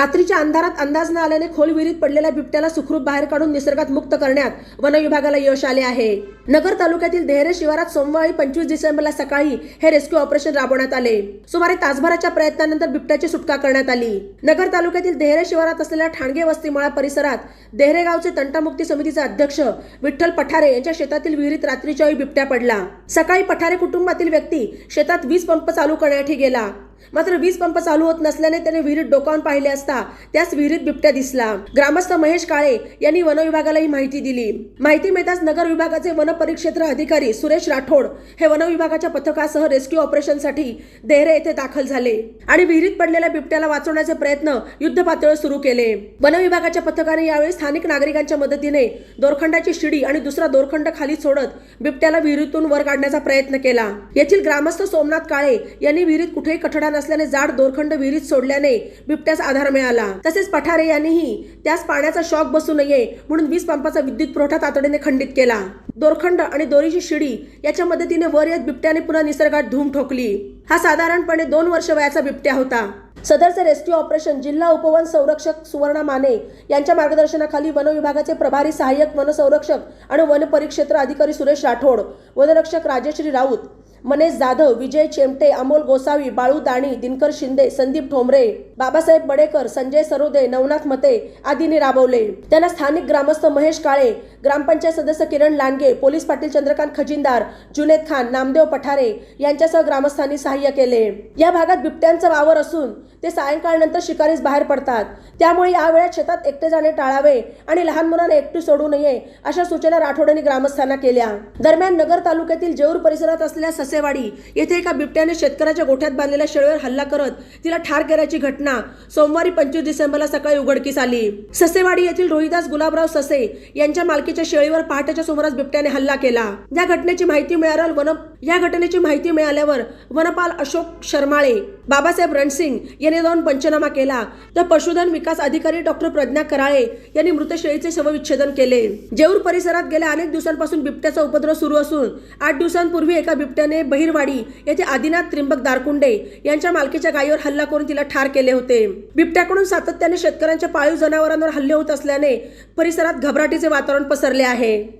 रात्रीच्या अंधारात अंदाज न आल्याने खोल विहिरीत पडलेल्या बिबट्याला सुखरूप बाहेर काढून निसर्गात मुक्त करण्यात वन विभागाला यश आले आहे. नगर तालुक्यातील देहरे शिवारात सोमवारी पंचवीस डिसेंबरला सकाळी हे रेस्क्यू ऑपरेशन राबवण्यात आले. सुमारे तासभराच्या प्रयत्नानंतर बिबट्याची सुटका करण्यात आली. नगर तालुक्यातील देहरे शिवारात असलेल्या ठाणगे वस्तीमाळा परिसरात देहरे गावचे तंटामुक्ती समितीचे अध्यक्ष विठ्ठल पठारे यांच्या शेतातील विहिरीत रात्रीच्या वेळी बिबट्या पडला. सकाळी पठारे कुटुंबातील व्यक्ती शेतात वीज पंप चालू करण्यासाठी गेला. मात्र वीज पंप चालू होत नसल्याने त्याने विहिरीत डोकावून पाहिले असता त्याच विहिरीत बिबट्या दिसला. ग्रामस्थ महेश काळे यांनी वन विभागाला ही माहिती दिली. माहिती मिळताच नगर विभागाचे वन परिक्षेत्र अधिकारी सुरेश राठोड हे वन विभागाच्या पथकासह रेस्क्यू ऑपरेशनसाठी देहरे येथे दाखल झाले आणि विहिरीत पडलेल्या बिबट्याला वाचवण्याचे प्रयत्न युद्ध पातळीवर सुरू केले. वन विभागाच्या पथकाने यावेळी स्थानिक नागरिकांच्या मदतीने दोरखंडाची शिडी आणि दुसरा दोरखंड खाली सोडत बिबट्याला विहिरीतून वर काढण्याचा प्रयत्न केला. येथील ग्रामस्थ सोमनाथ काळे यांनी विहिरीत कुठेही कठडा नसल्याने जाड दोरखंड विहिरीत सोडल्याने बिबट्यास आधार मिळाला. तसेच पठारे यांनीही त्यास पाण्याचा शॉक बसू नये म्हणून वीज पंपाचा विद्युत पुरवठा तातडीने खंडित केला. दोरखंड आणि दोरीची शिडी याच्या मदतीने वर येत बिबट्याने पुन्हा निसर्गात धूम ठोकली. हा साधारणपणे दोन वर्ष वयाचा बिबट्या होता. सदरचे रेस्क्यू ऑपरेशन जिल्हा उपवन संरक्षक सुवर्णा माने यांच्या मार्गदर्शनाखाली वन विभागाचे प्रभारी सहाय्यक वनसंरक्षक आणि वनपरिक्षेत्र अधिकारी सुरेश राठोड वनरक्षक राजश्री राऊत मनेश जाधव विजय चेमटे अमोल गोसावी बाळू दाणी दिनकर शिंदे संदीप ठोंबरे बाबासाहेब बडेकर संजय सरोदे नवनाथ मते आदींनी राबवले. त्यांना स्थानिक ग्रामस्थ महेश काळे ग्रामपंचायत सदस्य किरण लांडगे पोलीस पाटील चंद्रकांत खजिनदार जुनेद खान नामदेव पठारे यांच्यासह ग्रामस्थांनी सहाय्य केले. या भागात बिबट्यांचा वावर असून ते सायंकाळनंतर शिकारीस बाहेर पडतात. त्यामुळे या वेळात शेतात एकटे जाणे टाळावे आणि लहान मुलांना एकटी सोडू नये अशा सूचना राठोडांनी ग्रामस्थांना केल्या. दरम्यान नगर तालुक्यातील जेऊर परिसरात असलेल्या ससेवाडी येथे एका बिबट्याने शेतकऱ्याच्या गोठ्यात बांधलेल्या शेळीवर हल्ला करत तिला ठार केल्याची घटना सोमवारी पंचवीस डिसेंबरला सकाळी उघडकीस आली. ससेवाडी येथील रोहिदास गुलाबराव ससे यांच्या मालकीच्या शेळीवर पहाटेच्या सुमारास बिबट्याने हल्ला केला. या घटनेची माहिती मिळाल्यावर वन या घटनेची माहिती मिळाल्यावर वनपाल अशोक शर्माळे बाबासाहेब रणसिंग यांनी जाऊन पंचनामा केला. तर पशुधन विकास अधिकारी डॉक्टर प्रज्ञा कराळे यांनी मृत शेळीचे शवविच्छेदन केले. जेऊर परिसरात गेल्या अनेक दिवसांपासून बिबट्याचा उपद्रव सुरू असून आठ दिवसांपूर्वी एका बिबट्याने बहिरवाडी येथे आदिनाथ त्रिंबक दारकुंडे यांच्या मालकीच्या गायीवर हल्ला करून तिला ठार केले होते. बिबट्याकडून सातत्याने शेतकऱ्यांच्या पाळीव जनावरांवर हल्ले होत असल्याने परिसरात घबराटीचे वातावरण पसरले आहे.